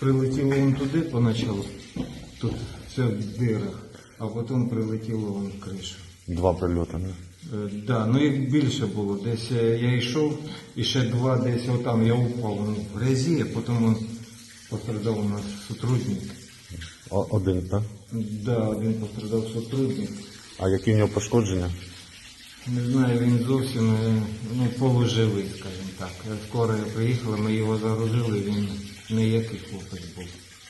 Прилетіло він туди поначалу, тут все в дирах, а потім прилетіло вон в кришу. Два прильоти, не? Е, Да, ну їх більше було. Десь е, я йшов, і ще два десь отам я упав ну, в грязі, а потім он пострадав у нас сотрудник. О- Один, так? Да, один пострадав сотрудник. А які в нього пошкодження? Не знаю, він зовсім е, ну, полуживий, скажімо так. Скоро я приїхала, ми його загрузили, він ніякий хлопець був.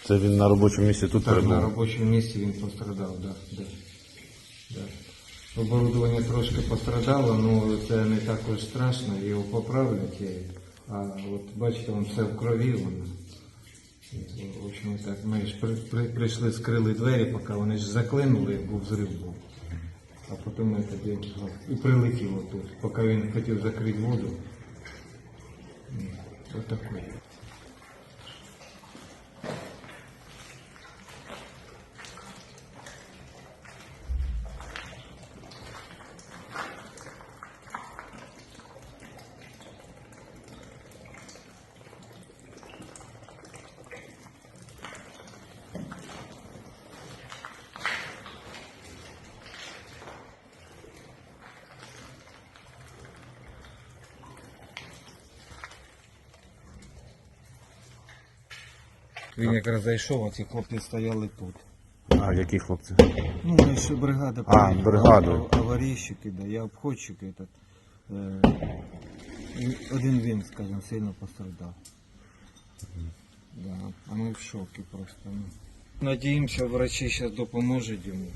Це він на робочому місці тут Так, на робочому місці він пострадав, да, да, да. Оборудовання трошки пострадало, ну це не також страшно, його поправлять. е, А от бачите, він все в крові. Воно. І, В общем, так, ми ж при, при, прийшли, скрили двері, поки вони ж заклинули, як був зрив був. А потім ми тоді ну, і прилетіло тут, поки він хотів закрити воду. Ось такий. Він якраз зайшов, а ці хлопці стояли тут. А, які хлопці? Ну, ми ще бригада. А, приїхала, бригаду. а- Аварійщики, да, я обходчик этот. Е, і один він, скажімо, сильно пострадав. Да, а ми в шокі просто. Ну. Надіємося, врачі зараз допоможуть йому.